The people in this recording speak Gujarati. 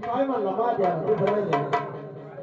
કાયમાં લવા ગયા નથી ભરાઈ ગયા